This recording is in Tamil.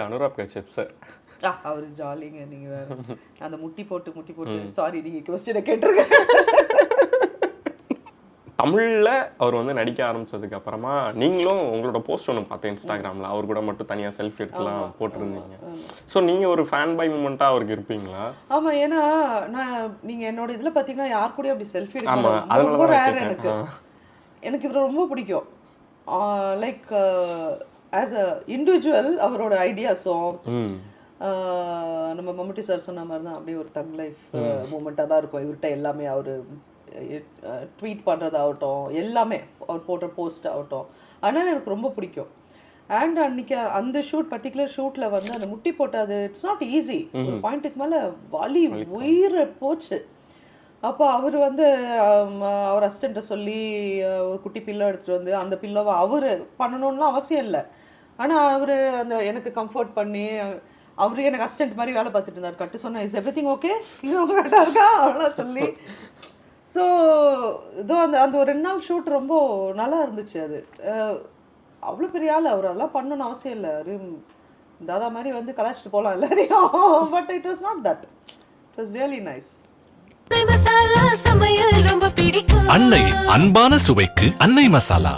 அனுராக் கஷ்யப் சார் அவரு ஜாலிங்க நீங்க வேற. அந்த முட்டி போட்டு முட்டி போட்டு. சாரி நீங்க கொஸ்டினை கேட்டிருக்க தமிழ்ல அவர் வந்து நடிக்க ஆரம்பிச்சதுக்கு அப்புறமா நீங்களும் உங்களோட போஸ்ட் ஒன்று பார்த்தேன் இன்ஸ்டாகிராம்ல அவர் கூட மட்டும் தனியா செல்ஃபி எடுத்துலாம் போட்டிருந்தீங்க. ஸோ நீங்க ஒரு ஃபேன் பை மூமெண்ட்டா அவருக்கு இருப்பீங்களா? ஆமா ஏன்னா நான் நீங்க என்னோட இதுல பாத்தீங்கன்னா யார் கூடயும் அப்படி செல்ஃபி எடுக்க ரொம்ப ரேர். எனக்கு. எனக்கு இவரை ரொம்ப பிடிக்கும். லைக் ஆஸ் அ இண்டிவிஜுவல் அவரோட ஐடியாஸும் நம்ம மம்முட்டி சார் சொன்ன மாதிரி தான் அப்படியே ஒரு தக் லைஃப் மூமெண்ட்டாக தான் இருக்கும். இவர்கிட்ட எல்லாமே அவர் ட்வீட் பண்ணுறதாகட்டும் எல்லாமே அவர் போடுற போஸ்ட் ஆகட்டும். அதனால எனக்கு ரொம்ப பிடிக்கும். அண்ட் அன்னைக்கு அந்த ஷூட் பர்டிகுலர் ஷூட்டில் வந்து அந்த முட்டி போட்டு அது இட்ஸ் நாட் ஈஸி ஒரு பாயிண்ட்டுக்கு மேலே வலி உயிர் போச்சு. அப்போ அவர் வந்து அவர் அசிஸ்டண்ட்டை சொல்லி ஒரு குட்டி பில்லோ எடுத்துகிட்டு வந்து அந்த பில்லோவை அவர் பண்ணணும்லாம் அவசியம் இல்லை. ஆனால் அவர் அந்த எனக்கு கம்ஃபர்ட் பண்ணி அவர் எனக்கு அசிஸ்டண்ட் மாதிரி வேலை பார்த்துட்டு இருந்தார். கட்டு சொன்னேன் இஸ் எவ்ரி திங் ஓகே கரெக்டாக இருக்கா? அவ்வளோ சொல்லி. ஸோ இதோ அந்த அந்த ஒரு ரெண்டு நாள் ஷூட் ரொம்ப நல்லா இருந்துச்சு அது. அவ்வளோ பெரிய ஆள் அவர் அதெல்லாம் பண்ணணும்னு அவசியம் இல்லை. அவரு தாதா மாதிரி வந்து கலாச்சிட்டு போகலாம் எல்லாரையும். But it was not that it was really nice அன்னை அன்பான சுவைக்கு அன்னை மசாலா.